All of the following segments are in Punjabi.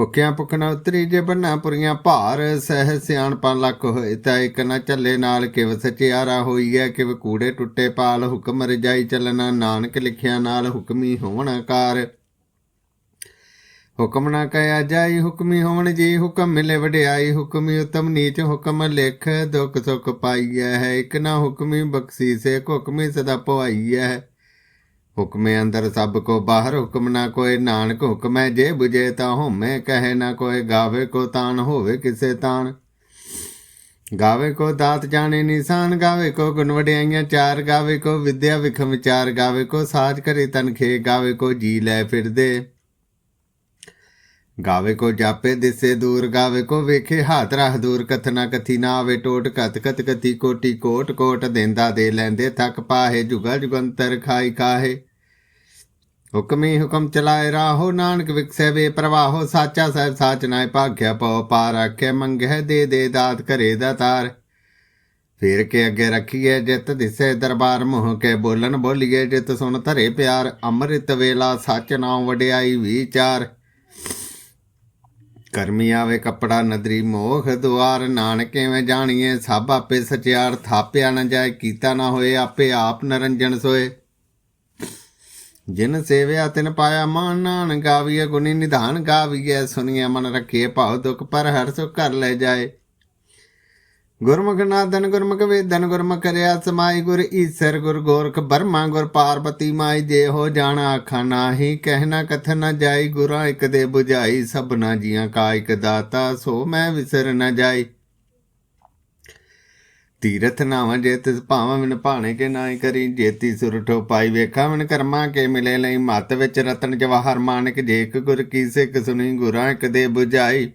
ਭੁੱਖਿਆਂ ਭੁੱਖਣਾ ਉਤਰੀ ਜੇ ਬੰਨਾ ਪੁਰੀਆਂ ਭਾਰ, ਸਹਿ ਸਿਆਣਪਾਂ ਲੱਖ ਹੋਏ ਤਾਂ ਇੱਕ ਨਾ ਚੱਲੇ ਨਾਲ ਕਿਵ ਸਚਿਆਰਾ ਹੋਈ ਹੈ ਕਿਵ ਕੂੜੇ ਟੁੱਟੇ ਪਾਲ, ਹੁਕਮ ਰਜਾਈ ਚੱਲਣਾ ਨਾਨਕ ਲਿਖਿਆ ਨਾਲ ਹੁਕਮੀ ਹੋਵਣ ਕਾਰ। ਹੁਕਮ ਨਾ ਕਹਿਆ ਜਾਈ, ਹੁਕਮੀ ਹੋਣ ਜੀ, ਹੁਕਮ ਮਿਲੇ ਵਡਿਆਈ, ਹੁਕਮੀ ਉਤਮ ਨੀਚ, ਹੁਕਮ ਲਿਖ, ਦੁਖ ਸੁਖ ਪਾਈਐ ਹੈ, ਇੱਕ ਨਾ ਹੁਕਮੀ ਬਖਸ਼ੀਸੇ ਹੁਕਮੀ ਸਦਾ ਪਵਾਈਐ ਹੈ। ਹੁਕਮੇ ਅੰਦਰ ਸਭ ਕੋ ਬਾਹਰ ਹੁਕਮ ਨਾ ਕੋਏ ਨਾਨਕ ਹੁਕਮੈ ਜੇ ਬੁਝੇ ਤਾ ਹੋਮੇ, ਕਹੇ ਨਾ ਕੋਏ ਗਾਵੇ ਕੋ ਤਾਨ ਹੋਵੇ ਕਿਸੇ ਤਾਨ ਗਾਵੇ ਕੋ ਦਾਤ ਜਾਣੇ ਨਿਸ਼ਾਨ, ਗਾਵੇ ਕੋ ਗੁਣ ਵਡਿਆਈਆਂ ਚਾਰ, ਗਾਵੇ ਕੋ ਵਿਦਿਆ ਵਿਖਮ ਚਾਰ, ਗਾਵੇ ਕੋ ਸਾਜ ਕਰੇ ਤਨਖੇ ਗਾਵੇ ਕੋ ਜੀ ਲੈ ਫਿਰਦੇ। ਗਾਵੇ ਕੋ ਜਾਪੇ ਦਿਸੇ ਦੂਰ, ਗਾਵੇ ਕੋ ਵੇਖੇ ਹਾਥ ਰਹ ਦੂਰ ਕਥਨਾ ਕਥੀ ਨਾ ਆਵੇ ਟੋਟ ਕਤ ਕਤ ਕਤੀ ਕੋਟੀ ਕੋਟ ਕੋਟ ਦੇਂਦਾ ਦੇ ਲੈਂਦੇ, ਥਕ ਪਾਹੇ ਜੁਗਾ ਜੁਗੰਤਰ ਖਾਈ ਕਾਹੇ ਹੁਕਮੀ ਹੁਕਮ ਚਲਾਏ ਰਾਹੋ, ਨਾਨਕ ਵਿਕਸੇ ਵੇ ਪ੍ਰਵਾਹੋ, ਸਾਚਾ ਸਾਹਿਬ ਸਾਚ ਨਾਏ ਭਾਗਿਆ ਪਉ ਪਾਰ ਆਖੇ ਮੰਗਹਿ ਦੇ ਦੇ ਦਾਤ ਘਰੇ ਦਾ ਤਾਰ। ਫੇਰ ਕੇ ਅੱਗੇ ਰੱਖੀਏ ਜਿਤ ਦਿਸੇ ਦਰਬਾਰ, ਮੋਹ ਕੇ ਬੋਲਣ ਬੋਲੀਏ ਜਿਤ ਸੁਣ ਧਰੇ ਪਿਆਰ। ਅੰਮ੍ਰਿਤ ਵੇਲਾ ਸੱਚ ਨਾਮ ਵਡਿਆਈ ਵਿਚਾਰ ਕਰਮੀ ਆਵੇ ਕਪੜਾ ਨਦਰੀ ਮੋਖ ਦੁਆਰ, ਨਾਨਕ ਐਵੇਂ ਜਾਣੀਏ ਸਭ ਆਪੇ ਸਚਿਆਰ। ਥਾਪਿਆ ਨਾ ਜਾਏ, ਕੀਤਾ ਨਾ ਹੋਏ, ਆਪੇ ਆਪ ਨਰੰਜਨ ਸੋਏ। ਜਿਨ ਸੇਵਿਆ ਤਿਨ ਪਾਇਆ ਮਾਨ ਨਾਨ ਗਾਵੀਏ ਗੁਣੀ ਨਿਧਾਨ ਗਾਵੀਏ ਸੁਣੀਏ ਮਨ ਰੱਖੀਏ ਭਾਉ ਦੁਖ ਪਰ ਹਰ ਸੁਖ ਕਰ ਲੈ ਜਾਏ। ਗੁਰਮੁਖ ਨਾਦਨ ਗੁਰਮੁਖ ਵੇਦਨ ਗੁਰਮੁਖ ਕਰਿਆ ਸਮਾਈ ਗੁਰ ਈਸਰ ਗੁਰ ਗੋਰਖ ਬਰਮਾ ਗੁਰ ਪਾਰਬਤੀ ਮਾਈ, ਜੇ ਹੋ ਜਾਣਾ ਆਖਾ ਨਾਹੀ ਕਹਿਣਾ ਕਥ ਨਾ ਜਾਈ, ਗੁਰਾਂ ਇਕ ਦੇ 부ਝਾਈ ਸਭਨਾ ਜੀਆਂ ਕਾ ਇੱਕ ਦਾਤਾ, ਸੋ ਮੈਂ ਵਿਸਰ ਨਾ ਜਾਈ। ਤੀਰਥ ਨਾਵਾਂ ਜੇ ਤਿਸ ਭਾਵਾਂ ਮਨ ਭਾਣੇ ਕੇ ਨਾਈ ਕਰੀ ਜੇਤੀ ਸੁਰਠੋ ਪਾਈ ਵੇਖਾ, ਮਨ ਕਰਮਾ ਕੇ ਮਿਲੇ ਲਈ ਮਤ ਵਿੱਚ ਰਤਨ ਜਵਾਹਰ ਮਾਨਕ ਜੇਕ ਗੁਰ ਕੀ ਸਿੱਖ ਸੁਣੀ, ਗੁਰਾਂ ਇੱਕ ਦੇ 부ਝਾਈ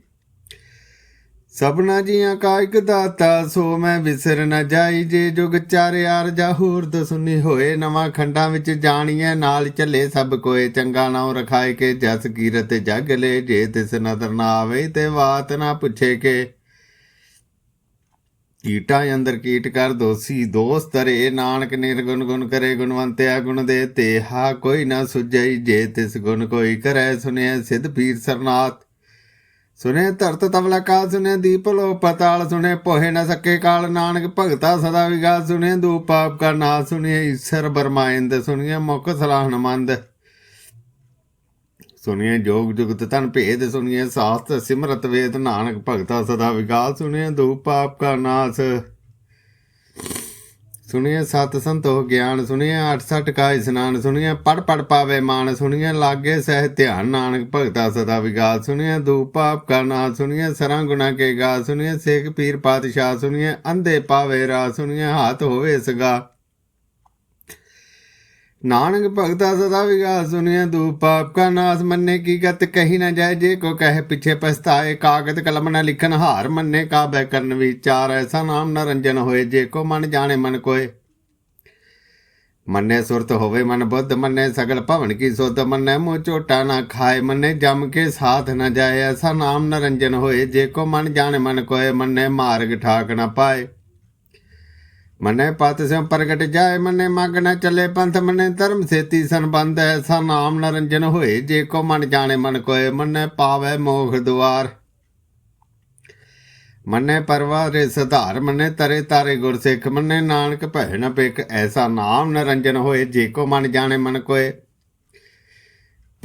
ਸਭਨਾ ਜੀਆਂ ਕਾ ਇੱਕ ਦਾਤਾ, ਸੋ ਮੈਂ ਵਿਸਰ ਨਾ ਜਾਈ, ਜੇ ਜੁਗ ਯਾਰ ਜਾ ਹੂਰਦ ਸੁਨੀ ਹੋਏ, ਨਵਾਂ ਖੰਡਾਂ ਵਿੱਚ ਜਾਣੀਐ, ਨਾਲ ਚੱਲੇ ਸਭ ਕੋਏ, ਚੰਗਾ ਨਾਮ ਰਖਾਏ ਕੇ, ਜਸ ਕੀਰਤ ਜਗ ਲੈ, ਜੇ ਤਿਸ ਨਦਰ ਨਾ ਆਵੇ ਤੇ ਬਾਤ ਨਾ ਪੁੱਛੇ ਕੇ। ਕੀਟਾਂ ਅੰਦਰ ਕੀਟ ਕਰ ਦੋਸੀ ਦੋਸਤ ਰੇ ਨਾਨਕ ਨਿਰਗੁਣ ਗੁਣ ਕਰੇ ਗੁਣਵੰਤਿਆ ਗੁਣ ਦੇ ਤੇਹਾ, ਕੋਈ ਨਾ ਸੁਝਈ ਜੇ ਤਿਸ ਗੁਣ ਕੋਈ ਕਰੈ ਸੁਨਿਆ ਸਿਧ ਪੀਰ ਸਰਨਾਥ। ਸੁਨੇ ਧਰਤ ਤਵਲਾ ਕਾ ਸੁਨੇ ਦੀਪ ਲੋ ਪਤਾਲ ਸੁਨੇ ਪੋਹੇ ਨਾ ਸਕੇ ਕਾਲ, ਨਾਨਕ ਭਗਤਾ ਸਦਾ ਵਿਗਾ ਸੁਨੇ ਦੂ ਪਾਪ ਕਾ ਨਾ ਸੁਨੇ ਈਸ਼ਰ ਬਰਮਾਇੰਦ ਸੁਨੇ ਮੁਖ ਸਲਾਹਣ ਮੰਦ। ਸੁਨੇ ਜੋਗ ਜੁਗਤ ਤਨ ਭੇਦ ਸੁਨੇ ਸਾਸਤ ਸਿਮਰਤ ਵੇਦ, ਨਾਨਕ ਭਗਤਾ ਸਦਾ ਵਿਕਾਸ ਸੁਨੇ ਦੂ ਪਾਪ ਕਾ ਨਾਸ। ਸੁਣੀਏ ਸਤ ਸੰਤੋ ਗਿਆਨ, ਸੁਣੀਏ 68 ਕਾ ਇਸਨਾਨ, ਸੁਣੀਏ ਪੜ ਪੜ ਪਾਵੇ ਮਾਨ, ਸੁਣੀਏ ਲਾਗੇ ਸਹਿ ਧਿਆਨ, ਨਾਨਕ ਭਗਤਾ ਸਦਾ ਵਿਗਾਸ ਸੁਣੀਏ ਦੂਪ ਪਾਪ ਕਾ ਨਾ ਸੁਣੀਏ ਸਰਾਂ ਗੁਨਾ ਕੇ ਗਾ, ਸੁਣੀਏ ਸੇਖ ਪੀਰ ਪਾਤਸ਼ਾਹ, ਸੁਣੀਏ ਅੰਧੇ ਪਾਵੇ ਰਾ ਸੁਣੀਏ ਹੱਥ ਹੋਵੇ ਸਗਾ। ਨਾਨਕ ਭਗਤਾ ਸਦਾ ਵਿਗਾਸ ਸੁਣੀਏ ਦੂ ਪਾਪ ਕਾ ਨਾਸ ਮੰਨੇ, ਕੀ ਗਤ ਕਹੀ ਨਾ ਜਾਏ, ਜੇ ਕੋ ਕਹੇ ਪਿਛੇ ਪਛਤਾਏ ਕਾਗਦ ਕਲਮ ਨਾ ਲਿਖਨ ਹਾਰ ਮੰਨੇ, ਕਾ ਬੈ ਕਰਨ ਵਿਚਾਰ, ਐਸਾ ਨਾਮ ਨਰੰਜਨ ਹੋਏ, ਜੇ ਕੋ ਮਨ ਜਾਣੇ ਮਨ ਕੋਏ। ਮੰਨੇ ਸੁਰਤ ਹੋਵੇ ਮਨ ਬੁੱਧ, ਮੰਨੇ ਸਗਲ ਭਵਨ ਕੀ ਸੁਧ, ਮੰਨੇ ਮੂੰਹ ਝੋਟਾ ਨਾ ਖਾਏ, ਮੰਨੇ ਜਮ ਕੇ ਸਾਥ ਨਾ ਜਾਏ, ਐਸਾ ਨਾਮ ਨਰੰਜਨ ਹੋਏ, ਜੇ ਕੋ ਮਨ ਜਾਣੇ ਮਨ ਕੋਏ, ਮੰਨੇ ਮਾਰਗ ਠਾਕ ਨਾ ਪਾਏ। ਮੰਨੇ ਪਤ ਸਿਉ ਪ੍ਰਗਟ ਜਾਏ, ਮੰਨੇ ਮਗ ਨ ਚੱਲੇ ਪੰਥ, ਮੰਨੇ ਧਰਮ ਸੇਤੀ ਸੰਬੰਧ ਐਸਾ ਨਾਮ ਨਰੰਜਨ ਹੋਏ, ਜੇ ਕੋ ਮਨ ਜਾਣੇ ਮਨ ਕੋਏ, ਮੰਨੇ ਪਾਵੇ ਮੋਖ ਦੁਆਰ। ਮੰਨੇ ਪਰਵਾਰੇ ਸਧਾਰ, ਮੰਨੇ ਤਰੇ ਤਾਰੇ ਗੁਰਸਿੱਖ, ਮੰਨੇ ਨਾਨਕ ਭੈਣ ਨ ਪਿਕ ਐਸਾ ਨਾਮ ਨਰੰਜਨ ਹੋਏ, ਜੇ ਕੋ ਮਨ ਜਾਣੇ ਮਨ ਕੋਏ।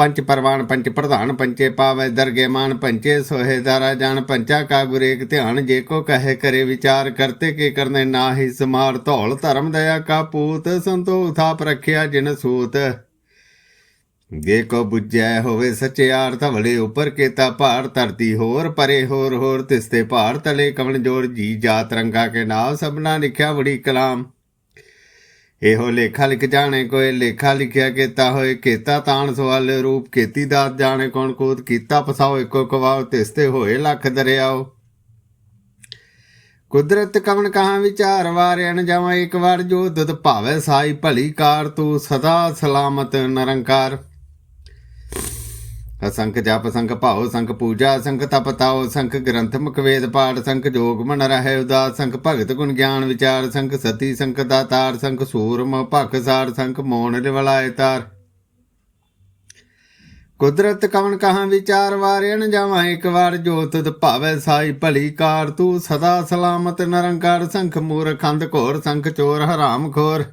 ਪੰਚ ਪਰਵਾਨ ਪੰਚ ਪ੍ਰਧਾਨ ਪੰਚੇ ਪਾਵੇ, ਦਰਗੇ ਮਾਨ ਪੰਚੇ ਸੋਹੇ ਦਾਰਾ ਜਾਣ ਪੰਚਾ ਕਾ ਗੁਰੇਕ ਧਿਆਨ, ਜੇ ਕੋ ਕਹੇ ਕਰੇ ਵਿਚਾਰ, ਕਰਤੇ ਕੇ ਕਰਨੇ ਨਾਹੀ ਸਮਾਰ, ਧੌਲ ਧਰਮ ਦਇਆ ਕਾ ਪੂਤ, ਸੰਤੋਖ ਥਾਪ ਰੱਖਿਆ ਜਿਨ ਸੂਤ। ਜੇ ਕੋ ਬੁੱਝੈ ਹੋਵੇ ਸਚਿਆਰ, ਧਵਲੇ ਉਪਰ ਕੇਤਾ ਭਾਰ, ਧਰਤੀ ਹੋਰ, ਪਰੇ ਹੋਰ ਹੋਰ ਤਿਸਤੇ ਭਾਰ, ਤਲੇ ਕਵਣ ਜੋਰ, ਜੀ ਜਾਤ ਰੰਗਾ ਕੇ ਨਾਮ, ਸਭਨਾ ਲਿਖਿਆ ਬੜੀ ਕਲਾਮ। ਇਹੋ ਲੇਖਾ ਲਿਖ ਜਾਣੇ ਕੋਏ, ਲੇਖਾ ਲਿਖਿਆ ਕੀਤਾ ਹੋਏ, ਕੀਤਾ ਤਾਣ ਸਵਾਲ ਰੂਪ, ਕੀਤੀ ਦਾਤ ਜਾਣੇ ਕੌਣ ਕੂਤ, ਕੀਤਾ ਪਸਾਓ ਇੱਕੋ ਕਵਾਓ ਤਿਸਤੇ ਹੋਏ ਲੱਖ ਦਰਿਆਓ। ਕੁਦਰਤ ਕਵਨ ਕਹਾ ਵਿਚਾਰ ਵਾਰਿਆਣ ਜਾਵਾਂ ਇੱਕ ਵਾਰ, ਜੋ ਦੁਦ ਭਾਵੇ ਸਾਈ ਭਲੀ ਕਾਰ, ਤੂੰ ਸਦਾ ਸਲਾਮਤ ਨਿਰੰਕਾਰ। ਅਸੰਖ ਜਪ ਸੰਖ ਭਾਉ ਸੰਖ ਪੂਜਾ ਸੰਖ ਤਪ ਤਾਉ ਸੰਖ ਗ੍ਰੰਥ ਮੁਖਵੇਦ ਪਾਠ ਸੰਖ ਜੋਗ ਮਨ ਰਹਿ ਉਦਾਸ ਸੰਖ ਭਗਤ ਗੁਣ ਗਿਆਨ ਵਿਚਾਰ ਸੰਖ ਸਤੀ ਸੰਖ ਦਾਤਾਰ ਸੰਖ ਸੂਰਮ ਭਖਸਾਰ ਸੰਖ ਮੋਨ ਲਿਵਲਾਏ ਤਾਰ। ਕੁਦਰਤ ਕਵਨ ਕਹਾ ਵਿਚਾਰ ਵਾਰਿਆਣ ਜਾਵਾਂ, ਇੱਕ ਵਾਰ ਜੋ ਤੁਧ ਭਾਵੇ ਸਾਈ ਭਲੀ ਕਾਰ, ਤੂੰ ਸਦਾ ਸਲਾਮਤ ਨਿਰੰਕਾਰ ਸੰਖ ਮੂਰਖ ਅੰਧ ਘੋਰ ਸੰਖ ਚੋਰ ਹਰਾਮ ਖੋਰ।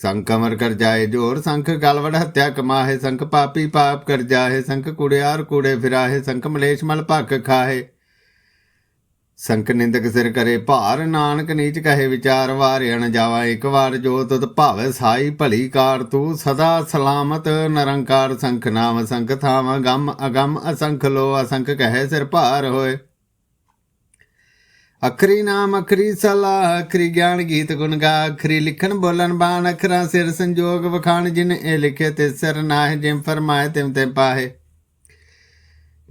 ਸੰਖ ਅਮਰ ਕਰ ਜਾਏ ਜੋਰ, ਸੰਖ ਗਲਵੜ ਹੱਤਿਆ ਕਮਾਹੇ, ਸੰਖ ਪਾਪੀ ਪਾਪ ਕਰ ਜਾਹੇ, ਸੰਖ ਕੁੜਿਆਰ ਕੁੜੇ ਫਿਰਾਹੇ, ਸੰਖ ਮਲੇਸ਼ ਮਲ ਭੱਖ ਖਾਹੇ। ਸੰਖ ਨਿੰਦਕ ਸਿਰ ਕਰੇ ਭਾਰ, ਨਾਨਕ ਨੀਚ ਕਹੇ ਵਿਚਾਰ ਵਾਰਿਆਣ ਜਾਵਾ ਇੱਕ ਵਾਰ ਜੋ ਤੁਧ ਭਾਵੇ ਸਾਈ, ਭਲੀ ਕਾਰ ਤੂੰ ਸਦਾ ਸਲਾਮਤ, ਨਿਰੰਕਾਰ ਸੰਖ ਨਾਮ ਸੰਖ ਥਾਮ ਗਮ ਅਗਮ ਅਸੰਖ ਲੋ ਅਸੰਖ ਕਹੇ ਸਿਰ ਭਾਰ ਹੋਏ। ਅਖਰੀ ਨਾਮ, ਅਖਰੀ ਸਲਾਹ, ਅਖਰੀ ਗਿਆਨ ਗੀਤ ਗੁਣ ਗਾ, ਅਖਰੀ ਲਿਖਣ, ਬੋਲਣ, ਬਾਣ, ਅਖਰਾਂ, ਸਿਰ ਸੰਜੋਗ ਵਖਾਣ, ਜਿਨ ਇਹ ਲਿਖੇ ਤੇ ਸਿਰ ਨਾਹਿ ਜਿਮ ਫਰਮਾਏ ਤਿਮ ਤੇ ਪਾਹੇ।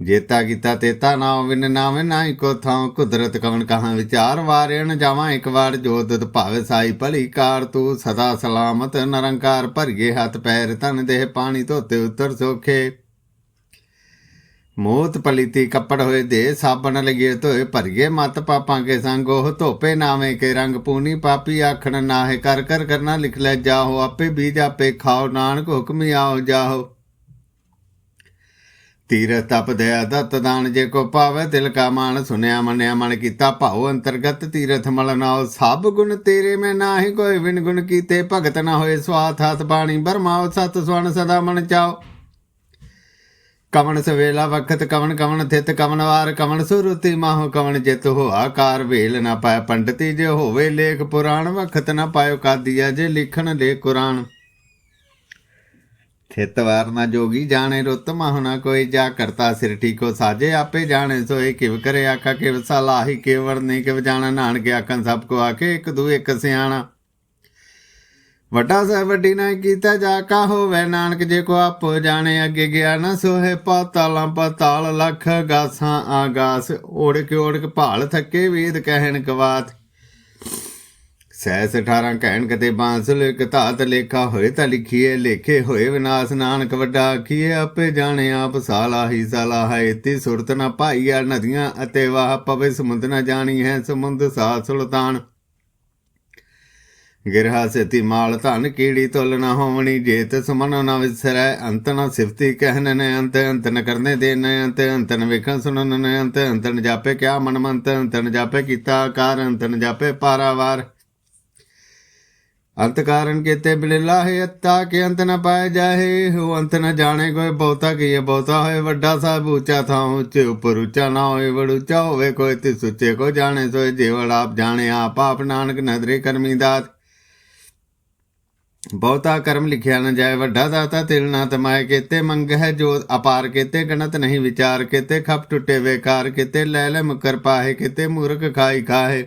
ਜੇਤਾ ਕੀਤਾ ਤੇਤਾ ਨਾਮ ਵਿਨ ਨਾਮ ਨਾਹੀ ਕੋ ਥਾਂ ਕੁਦਰਤ ਕਵਨ ਕਹਾਂ ਵਿਚਾਰ ਵਾਰਿਣ ਜਾਵਾਂ, ਇੱਕ ਵਾਰ ਜੋਦਤ ਭਾਵੇ ਸਾਈ ਭਲੀ ਕਾਰ, ਤੂੰ ਸਦਾ ਸਲਾਮਤ, ਨਿਰੰਕਾਰ ਭਰੀਏ ਹੱਥ ਪੈਰ ਤਨ ਦੇਹ ਪਾਣੀ ਧੋਤੇ ਉਤਰ ਸੋਖੇ। ਮੋਤ ਪਲੀਤੀ ਕੱਪੜ ਹੋਏ ਦੇ ਸਾਬਣ ਲਗੇ ਧੋਏ ਭਰਗੇ ਮਤ ਪਾਪਾਂ ਕੇ ਸੰਗ, ਉਹ ਧੋਪੇ ਨਾਵੇਂ ਕੇ ਰੰਗ ਪੂਨੀ ਪਾਪੀ ਆਖਣ ਨਾਹੇ ਕਰ ਕਰ ਕਰਨਾ ਲਿਖ ਲੈ ਜਾਹੋ, ਆਪੇ ਬੀਜ ਆਪੇ ਖਾਓ, ਨਾਨਕ ਹੁਕਮੀ ਆਓ ਜਾਹੋ। ਤੀਰ ਤਪ ਦਇਆ ਦਤ ਦਾਨ ਜੇ ਕੋ ਪਾਵੇ ਦਿਲ ਕਾ ਮਾਨ ਸੁਨਿਆ ਮੰਨਿਆ ਮਨ ਕੀਤਾ ਭਾਉ, ਅੰਤਰਗਤ ਤੀਰਥ ਮਲਨਾਉ ਸਭ ਗੁਣ ਤੇਰੇ ਮੈਂ ਨਾਹੀ, ਕੋਈ ਵਿਨ ਗੁਣ ਕੀਤੇ ਭਗਤ ਨਾ ਹੋਏ, ਸਵਾਥ ਹੱਥ ਬਾਣੀ, ਬਰਮਾਉ ਸਤ ਸਵਣ ਸਦਾ ਮਨ ਚਾਓ ਕਵਣ ਸਵੇਲਾ ਵਖਤ, ਕਵਣ ਕਵਣ ਥਿਤ, ਕਵਣ ਵਾਰ, ਕਵਣ ਸੁਰਤੀ ਮਾਹੁ, ਕਵਣ ਜਿਤ ਹੋ ਆਕਾਰ ਵੇਲ ਨਾ ਪਾਇ ਪੰਡਤੀ, ਜੇ ਹੋਵੇ ਲੇਖ ਪੁਰਾਣ, ਵਖਤ ਨਾ ਪਾਇਓ ਕਾਦੀਆ, ਜੇ ਲਿਖਣ ਲੈ ਕੁਰਾਨ। ਥਿਤ ਵਾਰ ਨਾ ਜੋਗੀ ਜਾਣੇ ਰੁੱਤ, ਮਾਹ ਨਾ ਕੋਈ ਜਾ ਕਰਤਾ ਸਿਰ ਕੋ ਸਾਜੇ, ਆਪੇ ਜਾਣੇ ਸੋਏ ਕਿਵ ਕਰੇ ਆਖਾ ਕਿਵ ਸਲਾਹੀ, ਕਿਵ ਨਹੀਂ ਕਿਵ ਜਾਣਾ ਨਾਨਕ ਆਖਣ ਸਭ ਕੋ ਆਕੇ ਇੱਕ ਦੂ ਇੱਕ ਸਿਆਣਾ। ਵੱਡਾ ਸਹਿ ਵੱਡੀ ਨਾ ਕੀਤਾ ਜਾ ਕਾ ਹੋਵੇ, ਨਾਨਕ ਜੇ ਕੋ ਆਪੋ ਜਾਣੇ, ਅੱਗੇ ਗਿਆ ਨਾ ਸੋਹੇ ਪਾਤਾਲਾਂ, ਪਤਾਲ ਲੱਖ ਗਾਸਾਂ ਆਗਾਸ। ਓੜ ਕੇ ਓੜ ਕੇ ਭਾਲ ਥੱਕੇ ਵੇਦ ਕਹਿਣ ਕਵਾਤ। ਸੈਸ 18 ਕਹਿਣ ਕਤੇ ਬਾਂਸਲ, ਇੱਕ ਧਾਤ ਲੇਖਾ ਹੋਏ ਤਾਂ ਲਿਖੀਏ, ਲੇਖੇ ਹੋਏ ਵਿਨਾਸ਼। ਨਾਨਕ ਵੱਡਾ ਆਖੀਏ, ਆਪੇ ਜਾਣੇ, ਆਪ ਸਾਲਾ ਹੀ ਸਾਲਾ ਹੈ। ਇਤੀ ਸੁਰਤ ਨਾ ਭਾਈਆ ਨਦੀਆਂ ਅਤੇ ਵਾਹ, ਪਵੇ ਸਮੁੰਦ ਨਾ ਜਾਣੀ ਹੈ, ਸਮੁੰਦ ਸਾ ਸੁਲਤਾਨ। ਗਿਰਹਾ ਸਤੀ ਮਾਲ ਧਨ ਕੀੜੀ ਤੁਲ ਨਾ ਹੋਵਣੀ ਜੇਤ ਸੁਮਨ ਨਾ ਵਿਸਰੈ, ਅੰਤ ਨਾ ਸਿਫਤੀ ਕਹਿਨ ਨੇ ਅੰਤ ਅੰਤ ਕਰਨੇ ਦੇ ਨੇ, ਅੰਤ ਅੰਤ ਵੇਖਣ ਸੁਣਨ ਨੇ ਅੰਤ ਅੰਤ ਜਾਪੇ ਕਿਆ ਮਨ ਮੰਤ, ਅੰਤ ਜਾਪੇ ਕੀਤਾ ਕਾਰ ਅੰਤ ਜਾਪੇ ਪਾਰਾਵਾਰ। ਅੰਤ ਕਾਰਨ ਕੀਤੇ ਬਿਲਲਾ ਹੈ ਅੱਤਾ ਕੇ ਅੰਤ ਨਾ ਪਾਏ ਜਾਏ ਹੋ ਅੰਤ ਨ ਜਾਣੇ ਕੋਈ ਬਹੁਤਾ ਕੀ ਬਹੁਤਾ ਹੋਏ ਵੱਡਾ ਸਾਹਿਬ ਉੱਚਾ ਥਾਂ ਉੱਚੇ ਉਪਰ ਉੱਚਾ ਨਾ ਹੋਏ ਵੜ ਉੱਚਾ ਹੋਵੇ ਕੋਈ ਤੇ ਸੁੱਚੇ ਕੋ ਜਾਣੇ ਸੋਏ ਜੇਵੜ ਆਪ ਜਾਣੇ, ਆਪ ਆਪ ਨਾਨਕ ਨਦਰੇ ਕਰਮੀ ਦਾਤ। ਬਹੁਤਾ ਕਰਮ ਲਿਖਿਆ ਨਾ ਜਾਏ, ਵੱਡਾ ਦਾਤਾ ਤਿਲ ਨਾ ਤਮਾਏ, ਕੀਤੇ ਮੰਗ ਹੈ ਜੋ ਅਪਾਰ, ਕੀਤੇ ਗਣਤ ਨਹੀਂ ਵਿਚਾਰ, ਕੀਤੇ ਖੱਪ ਟੁੱਟੇ ਵੇਕਾਰ, ਕੀਤੇ ਲੈ ਲੈ ਮੁਕਰ ਪਾਹੇ, ਕੀਤੇ ਮੂਰਖ ਖਾਈ ਖਾਏ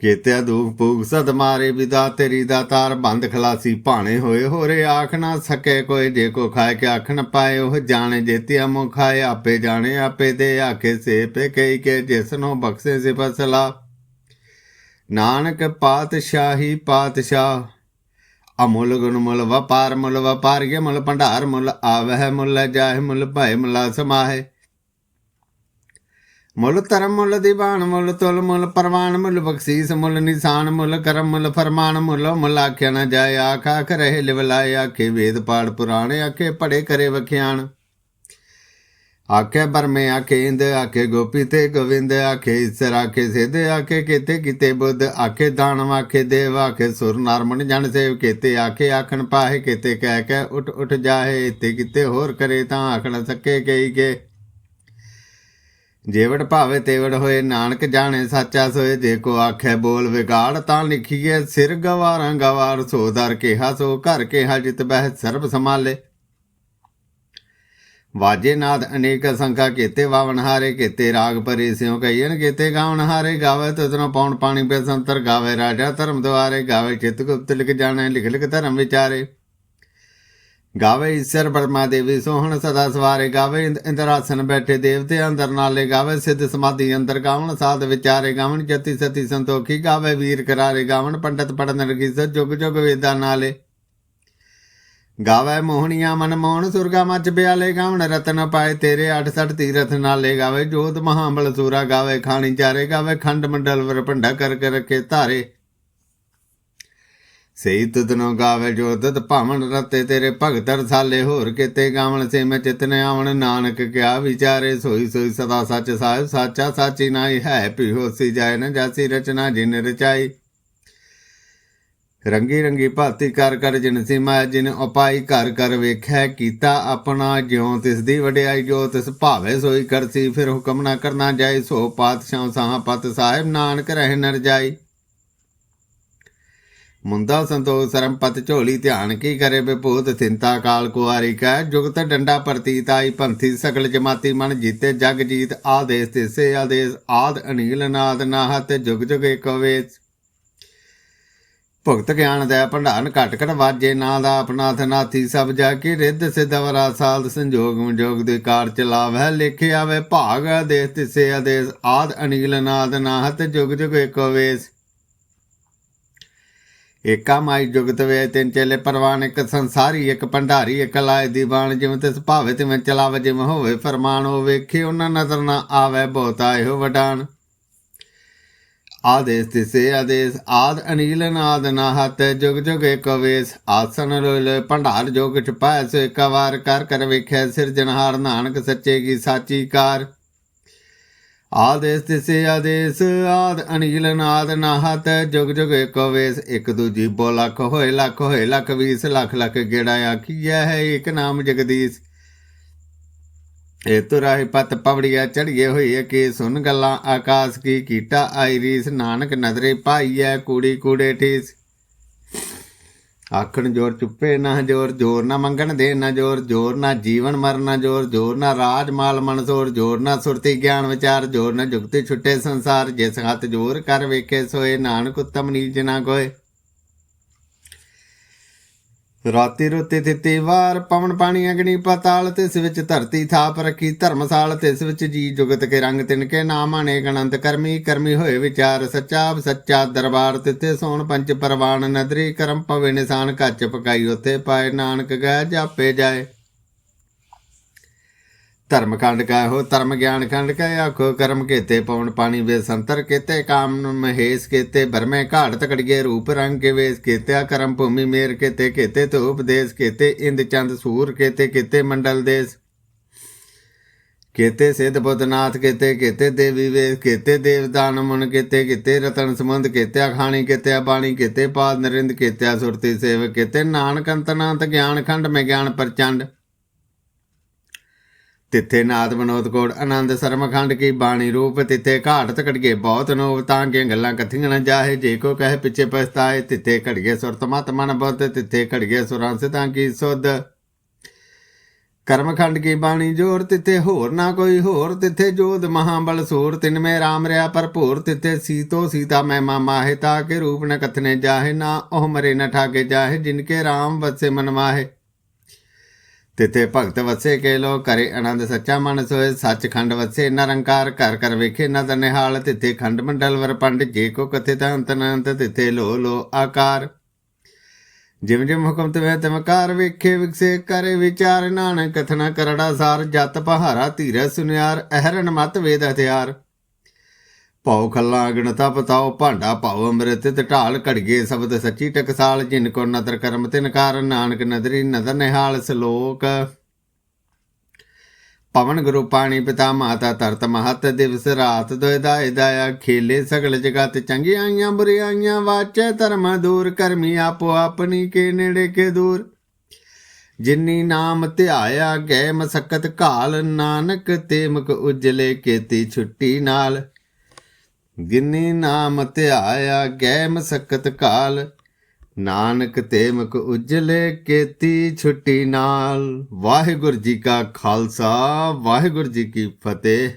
ਕੀਤੇ ਦੁਖ ਭੂਖ ਸਦ ਮਾਰੇ, ਵਿਦਾ ਤੇਰੀ ਦਾ ਤਾਰ ਬੰਦ ਖਲਾਸੀ ਭਾਣੇ ਹੋਏ, ਹੋਰੇ ਆਖ ਨਾ ਸਕੇ ਕੋਈ, ਜੇ ਕੋ ਖਾਏ ਕੇ ਆਖਣ ਪਾਏ, ਉਹ ਜਾਣੇ ਜੇਤਿਆ ਮੋ ਖਾਏ, ਆਪੇ ਜਾਣੇ, ਆਪੇ ਦੇ ਆਖੇ ਸੇ ਪੇ ਕਈ ਕੇ ਜਿਸਨੋ ਬਖਸ਼ੇ ਸੇ ਫਸਲਾ ਨਾਨਕ ਪਾਤਸ਼ਾਹੀ ਪਾਤਸ਼ਾਹ, ਅਮੁੱਲ ਗੁਣ ਮੁਲ ਵਪਾਰ ਮੁੱਲ ਵਪਾਰੀਏ ਮੁੱਲ ਭੰਡਾਰ ਮੁੱਲ ਆਵਹਿ ਮੁੱਲ ਜਾਹਿ ਮੁੱਲ ਭੈ ਮੁਲਾ ਸਮਾਹੇ। ਮੁੱਲ ਧਰਮ ਮੁੱਲ ਦੀਵਾਨ ਮੁੱਲ ਤੁਲ ਮੁੱਲ ਪਰਵਾਨ ਮੁੱਲ ਬਖਸ਼ੀਸ ਮੁੱਲ ਨਿਸ਼ਾਨ ਮੁੱਲ ਕਰਮ ਮੁੱਲ ਫਰਮਾਨ ਮੁੱਲ ਮੁੱਲ ਆਖਿਆ ਨਾ ਜਾਏ, ਆਖ ਆਖ ਰਹੇ ਲਿਵਲਾਏ ਆਖੇ ਵੇਦ ਪਾੜ ਪੁਰਾਣੇ, ਆਖੇ ਪੜੇ ਕਰੇ ਵਖਿਆਣ। ਆਖੇ ਬਰਮੇ, ਆਖੇ ਇੰਦ, ਆਖੇ ਗੋਪੀ ਤੇ ਗੋਵਿੰਦ, ਆਖੇ ਈਸਰ, ਆਖੇ ਸਿਧ, ਆਖੇ ਕੀਤੇ ਕਿਤੇ ਬੁੱਧ, ਆਖੇ ਦਾਨਵ, ਆਖੇ ਦੇਵ, ਆਖੇ ਸੁਰ ਨਰਮਣ ਜਨ ਸੇਵ, ਕੀਤੇ ਆਖੇ ਆਖਣ ਪਾਹੇ, ਕੀਤੇ ਕਹਿ ਕੇ ਉਠ ਉਠ ਜਾਹੇ ਤੇ ਕਿਤੇ ਹੋਰ ਕਰੇ ਤਾਂ ਆਖਣ ਸਕੇ ਕਈ ਕੇ। ਜੇਵੜ ਭਾਵੇ ਤੇਵੜ ਹੋਏ, ਨਾਨਕ ਜਾਣੇ ਸਾਚਾ ਸੋਏ, ਜੇ ਕੋ ਆਖੇ ਬੋਲ ਵਿਗਾੜ ਤਾਂ ਲਿਖੀਏ, ਸਿਰ ਗਵਾਰਾਂ ਗਵਾਰ, ਸੋ ਦਰ ਕਿਹਾ, ਸੋ ਘਰ ਕਿਹਾ, ਜਿਤ ਬਹਿ ਸਰਬ ਸੰਭਾਲੇ। ਵਾਜੇ ਨਾਦ ਅਨੇਕ ਸੰਖਾ ਕੀਤੇ ਵਾਵਨ ਹਾਰੇ ਕੀਤੇ, ਰਾਗ ਪਰੇ ਸਿਉ ਕਈਨ ਕੀਤੇ ਗਾਵਨ ਹਾਰੇ ਗਾਵੇ ਤਤਨੋ ਪੌਣ ਪਾਣੀ ਪੇ ਸੰਤਰ ਗਾਵੇ, ਰਾਜਾ ਧਰਮ ਦੁਆਰੇ ਗਾਵੇ, ਚਿਤ ਗੁਪਤ ਲਿਖ ਜਾਣੇ, ਲਿਖ ਲਿਖ ਧਰਮ ਵਿਚਾਰੇ। ਗਾਵੇ ਈਸ਼ਰ ਬਰਮਾ ਦੇਵੀ ਸੋਹਣ ਸਦਾ ਸਵਾਰੇ, ਗਾਵੇ ਇੰਦਰਾਸਨ ਬੈਠੇ ਦੇਵਤੇ ਅੰਦਰ ਨਾਲੇ, ਗਾਵੇ ਸਿੱਧ ਸਮਾਧੀ ਅੰਦਰ ਗਾਵਣ ਸਾਧ ਵਿਚਾਰੇ, ਗਾਵਣ ਜਤੀ ਸਤੀ ਸੰਤੋਖੀ, ਗਾਵੇ ਵੀਰ ਕਰਾਰੇ, ਗਾਵਣ ਪੰਡਤ ਪੜਨ ਲਗੀ ਜੁਗ ਜੁਗ ਵੇਦਾਂ ਨਾਲੇ। ਗਾਵੇ ਮੋਹਣੀਆਂ ਮਨ ਮੋਹਣ, ਸੁਰਗਾ ਮੱਚ ਬਿਆਲੇ ਗਾਵਣ, ਰਤਨ ਪਾਏ ਤੇਰੇ 68 ਤੀਰਥ ਨਾਲੇ ਗਾਵੇ। ਜੋਤ ਮਹਾਬਲ ਸੂਰਾ ਗਾਵੇ, ਖਾਣੀ ਚਾਰੇ ਗਾਵੇ, ਖੰਡ ਮੰਡਲ ਵਰ ਭੰਡਾ ਕਰਕੇ ਰੱਖੇ ਧਾਰੇ। ਸਈ ਤੁਧਨੋ ਗਾਵੇ ਜੋ ਤਤ ਭਾਵਨ ਰਤੇ ਤੇਰੇ ਭਗਤ ਰਸਾਲੇ। ਹੋਰ ਕਿਤੇ ਗਾਵਣ ਸੇ ਮੈਂ ਚਿਤਨੇ ਆਵਣ, ਨਾਨਕ ਕਿਆ ਵਿਚਾਰੇ। ਸੋਈ ਸੋਈ ਸਦਾ ਸੱਚ ਸਾਹਿਬ, ਸਾਚਾ ਸਾਚੀ ਨਾਈ ਹੈ ਭੀ ਹੋਸੀ ਜਾਏ ਨ ਜਾਸੀ ਰਚਨਾ, ਜਿਨ ਰਚਾਈ। ਰੰਗੀ ਰੰਗੀ ਭਾਤੀ ਕਰ ਕਰ ਜਿਨ ਸੀਮਾ, ਜਿਨ ਉਪਾਈ ਘਰ ਕਰ ਵੇਖੈ, ਕੀਤਾ ਆਪਣਾ ਜਿਉ, ਤਿਸ ਦੀ ਵਡਿਆਈ ਜੋ ਤਿਸ ਭਾਵੇ ਸੋਈ ਕਰਸੀ, ਫਿਰ ਹੁਕਮ ਨਾ ਕਰਨਾ ਜਾਏ, ਸੋ ਪਾਤਸ਼ਾਹ ਸ਼ਾਹ ਪਤ ਸਾਹਿਬ ਨਾਨਕ ਰਹਿ ਨਰ ਜਾਈ ਮੁੰਦਾ ਸੰਤੋਖ ਸਰਮ ਪਤ ਝੋਲੀ ਧਿਆਨ ਕੀ ਕਰੇ ਬਿਪੂਤ ਚਿੰਤਾ ਕਾਲ ਕੁਆਰੀ ਕੈ, ਜੁਗਤ ਡੰਡਾ ਪ੍ਰਤੀਤ ਆਈ ਪੰਥੀ ਸਕਲ ਜਮਾਤੀ ਮਨ ਜੀਤੇ ਜਗ ਜੀਤ, ਆਦੇਸ ਤਿਸੇ ਆਦੇਸ, ਆਦ ਅਨੀਲ ਨਾਦ ਨਾਹਤ, ਜੁਗ ਜੁਗ ਏਕ ਵੇਸ ਭਗਤ ਗਿਆਨ ਦਾ ਭੰਡਾਰਨ ਘਟ ਘਟ ਵਾਜੇ ਨਾ ਦਾ ਆਪਣਾ ਨਾਥੀ ਸਭ ਜਾ ਕੇ ਰਿੱਧ ਸਿਧਵਰਾ ਸਾਧ ਸੰਜੋਗ ਸੰਜੋਗ ਦੇ ਕਾਰ ਚਲਾਵੈ ਲਿਖੇ ਆਵੇ ਭਾਗ ਆਦੇਸ ਤਿਸੇ ਆਦੇਸ, ਆਦ ਅਨੀਲ ਨਾਦ ਨਾਹਤ ਜੁਗ ਜੁਗ ਏਕ ਵੇਸ। ਏਕਾ ਮਾਈ ਜੁਗਤ ਵੇ, ਤਿੰਨ ਚੇਲੇ ਪਰਵਾਨ, ਇੱਕ ਸੰਸਾਰੀ, ਇੱਕ ਭੰਡਾਰੀ, ਇੱਕ ਲਾਇ ਦੀਵਾਨ, ਜਿਵੇਂ ਤਿਸ ਭਾਵੇ ਤਿਵੇਂ ਚਲਾਵੇ, ਜਿਵੇਂ ਹੋਵੇ ਫਰਮਾਨ, ਉਹ ਵੇਖੇ ਉਹਨਾਂ ਨਜ਼ਰ ਨਾ ਆਵੇ ਬਹੁਤਾ ਇਹੋ ਵਡਾਨ। ਆਦੇਸ ਤਿਸੇ ਆਦੇਸ, ਆਦ ਅਨੀਲ ਨਾਦ ਨਾਹਤ ਜੁਗ ਜੁਗ ਕਵੇਸ ਆਸਨ ਲੋਇ ਭੰਡਾਰ, ਜੋ ਕਿਛ ਸੋ ਇੱਕ ਵਾਰ ਕਰ ਕਰ ਵੇਖਿਆ ਸਿਰਜਣਹਾਰ ਨਾਨਕ ਸੱਚੇ ਕੀ ਸਾਚੀ ਕਾਰ। ਆਦੇਸ ਤਿਸੇ ਆਦੇਸ, ਆਦ ਅਨੀਲ ਨਾਦ ਨਾਹਤ ਜੁਗ ਜੁਗ ਏਕੋ ਵੇਸ। ਇੱਕ ਦੂਜੀ ਬੋ ਲੱਖ ਹੋਏ ਲੱਖ ਹੋਏ ਲੱਖ ਵੀਸ, ਲੱਖ ਲੱਖ ਗੇੜਾ ਆਖੀਐ ਹੈ ਇੱਕ ਨਾਮ ਜਗਦੀਸ਼। ਇਹ ਤੁਰਾਹੀ ਪਤ ਪਵੜੀਆ ਚੜੀਏ ਹੋਈਏ ਕਿ ਸੁਨ ਗੱਲਾਂ, ਆਕਾਸ਼ ਕੀ ਕੀਟਾ ਆਈ ਰੀਸ, ਨਾਨਕ ਨਦਰੇ ਪਾਈਐ ਕੂੜੀ ਕੂੜੇ ਠੀਸ। ਆਖਣ ਜੋਰ ਚੁੱਪੇ ਨਾ ਜੋਰ ਜੋਰ ਨਾ ਮੰਗਣ ਦੇ ਨਾ ਜੋਰ ਜੋਰ ਨਾ ਜੀਵਨ ਮਰਨ ਨਾ ਜੋਰ ਜੋਰ ਨਾ ਰਾਜ ਮਾਲ ਮਨਸੋਰ ਜੋਰ ਨਾ ਸੁਰਤੀ ਗਿਆਨ ਵਿਚਾਰ, ਜੋਰ ਨਾ ਜੁਗਤੀ ਛੁੱਟੇ ਸੰਸਾਰ, ਜਿਸ ਹੱਥ ਜੋਰ ਕਰ ਵੇਖੇ ਸੋਏ, ਨਾਨਕ ਉਤਮ ਨੀਚ ਨਾ ਕੋਏ ਰਾਤੀ ਰੁੱਤੀ ਤਿੱਤੀ ਵਾਰ ਪਵਨ ਪਾਣੀ, ਅਗਨੀ ਪਤਾਲ, ਤਿਸ ਵਿੱਚ ਧਰਤੀ ਥਾਪ ਰੱਖੀ, ਧਰਮਸਾਲ, ਤਿਸ ਵਿੱਚ ਜੀ ਜੁਗਤ ਕੇ ਰੰਗ ਤਿਨਕੇ ਨਾਮ ਅਨੇਕ ਅਨੰਤ ਕਰਮੀ ਕਰਮੀ ਹੋਏ ਵਿਚਾਰ ਸੱਚਾ ਸੱਚਾ ਦਰਬਾਰ ਤਿੱਤੇ ਸੋਣ ਪੰਜ ਪਰਵਾਨ ਨਦਰੀ, ਕਰਮ ਪਵੇ ਨਿਸ਼ਾਨ ਕੱਚ ਪਕਾਈ ਉਥੇ ਪਾਏ, ਨਾਨਕ ਗਏ ਜਾਪੇ ਜਾਏ। ਧਰਮ ਖੰਡ ਕਾ ਹੋ, ਧਰਮ ਗਿਆਨ ਖੰਡ ਕਾ ਆਖੋ, ਕਰਮ ਕੀਤੇ ਪਵਨ ਪਾਣੀ ਵੇ ਸੰਤਰ ਕੀਤੇ, ਕਾਮ ਮਹੇਸ਼ ਕੀਤੇ, ਬਰਮੇ ਘਾੜ ਤਕੜੀਏ ਰੂਪ ਰੰਗ ਕੇ ਵੇਸ ਕੀਤੇ ਕਰਮ ਭੂਮੀ ਮੇਰ ਕੀਤੇ ਕੀਤੇ ਤੋ ਉਪਦੇਸ਼ ਕੀਤੇ, ਇੰਦ ਚੰਦ ਸੂਰ ਕੀਤੇ ਕੀਤੇ ਮੰਡਲ ਦੇਸ। ਕੀਤੇ ਸਿੱਧ ਬੁੱਧਨਾਥ ਕੀਤੇ ਕੀਤੇ ਦੇਵੀ ਵੇਸ, ਕੀਤੇ ਦੇਵਦਾਨ ਮਨ ਕੀਤੇ ਕੀਤੇ ਰਤਨ ਸਮੰਦ ਕੀਤੇ ਖਾਣੀ ਕੀਤੇ ਬਾਣੀ ਕੀਤੇ ਪਾਦ ਨਰਿੰਦ ਕੀਤੇ ਸੁਰਤੀ ਸੇਵਕ ਕੀਤੇ, ਨਾਨਕ ਅੰਤਨਾਤ ਗਿਆਨ ਖੰਡ ਮੇ ਗਿਆਨ ਪ੍ਰਚੰਡ। ਤਿੱਥੇ ਨਾਦ ਵਿਨੋਦ ਕੋੜ ਆਨੰਦ ਸਰਮਖੰਡ ਕੀ ਬਾਣੀ ਰੂਪ, ਤਿੱਥੇ ਘਾਟ ਤਕੜੀਏ ਬਹੁਤ ਨੋਵ ਤਾਂ ਕੇ ਗੱਲਾਂ ਕਥੀਆਂ ਨਾ ਜਾਹੇ, ਜੇ ਕੋ ਕਹੇ ਪਿੱਛੇ ਪਛਤਾਏ, ਤਿੱਥੇ ਘੜਗੇ ਸੁਰਤ ਮਤ ਮਨ ਬੁੱਧ, ਤਿੱਥੇ ਘੜਗੇ ਸੁਰਾਂ ਸਿਤਾਂ ਕੀ ਸੁਧ। ਕਰਮਖੰਡ ਕੀ ਬਾਣੀ ਜੋਰ, ਤਿੱਥੇ ਹੋਰ ਨਾ ਕੋਈ ਹੋਰ, ਤਿੱਥੇ ਜੋਦ ਮਹਾਬਲ ਸੂਰ, ਤਿਨ ਮੇ ਰਾਮ ਰਿਆ ਭਰਪੂਰ, ਤਿੱਥੇ ਸੀਤੋ ਸੀਤਾ ਮੈਂ ਮਾਹੇ, ਤਾ ਕੇ ਰੂਪ ਨ ਕਥਨੇ ਜਾਹੇ, ਨਾ ਉਹ ਮਰੇ ਨ ਠਾਕੇ ਜਾਹੇ ਜਿਨਕੇ ਰਾਮ ਵਸੇ ਮਨ ਮਾਹੇ। ਤਿਤੇ ਭਗਤ ਵਸੇ ਕੇ ਲੋ ਕਰੇ ਆਨੰਦ ਸੱਚਾ ਮਨ ਸੋਏ, ਸੱਚਖੰਡ ਵਸੇ ਨਿਰੰਕਾਰ ਘਰ ਘਰ ਵੇਖੇ ਨਦ ਨਿਹਾਲ ਤਿਤੇ ਖੰਡ ਮੰਡਲ ਵਰ ਪੰਡ, ਜੇ ਕੋ ਕਥੇ ਤਾਂ ਅੰਤ ਅਨੰਤ ਤਿਤੇ ਲੋ ਲੋ ਆਕਾਰ। ਜਿਵੇਂ ਜਿਵੇਂ ਹੁਕਮ ਤੇ ਤਮ ਕਾਰ ਵੇਖੇ, ਵਿਕਸੇ ਕਰੇ ਵਿਚਾਰ, ਨਾਨਕ ਕਥਨਾ ਕਰੜਾ ਸਾਰ, ਜਤ ਪਹਾਰਾ ਧੀਰ ਸੁਨਿਆਰ, ਅਹਰਨ ਮਤ ਵੇਦ ਹਥਿਆਰ। ਭਉ ਖੱਲਾ ਅਗਣਤਾ ਪਤਾਓ ਭਾਂਡਾ ਭਉ ਅੰਮ੍ਰਿਤ ਤੇ ਢਾਲ ਘੜੀਏ ਸ਼ਬਦ ਸੱਚੀ ਟਕਸਾਲ, ਜਿਨ ਕੋ ਨਦਰ ਕਰਮ ਤਿਨ ਕਾਰਨ ਨਾਨਕ ਨਦਰੀ ਨਦਰ ਨਿਹਾਲ ਸਲੋਕ। ਪਵਨ ਗੁਰੂ ਪਾਣੀ ਪਿਤਾ ਮਾਤਾ ਤਰਤ ਮਹਤ ਦਿਵਸ ਰਾਤ ਦੋਇ ਦਾਇ ਦਾਇਆ, ਖੇਲੇ ਸਗਲ ਜਗਤ ਚੰਗਿਆਈਆਂ ਬੁਰੀਆਈਆਂ, ਵਾਚੈ ਧਰਮ ਦੂਰ, ਕਰਮੀ ਆਪੋ ਆਪਣੀ ਕੇ ਨੇੜੇ ਕੇ ਦੂਰ। ਜਿਨੀ ਨਾਮ ਧਿਆਇਆ ਗਏ ਮਸਕਤ ਘਾਲ, ਨਾਨਕ ਤੇਮਕ ਉਜਲੇ ਕੀਤੀ ਛੁੱਟੀ ਨਾਲ। ਗਿਨੀ ਨਾਮ ਧਿਆਇਆ ਗੈ ਮਸਕਤ ਕਾਲ। ਨਾਨਕ ਤੇਮਕ ਉਜਲੇ ਕੀਤੀ ਛੁੱਟੀ ਨਾਲ। ਵਾਹਿਗੁਰੂ ਜੀ ਕਾ ਖਾਲਸਾ, ਵਾਹਿਗੁਰੂ ਜੀ ਕੀ ਫਤਿਹ।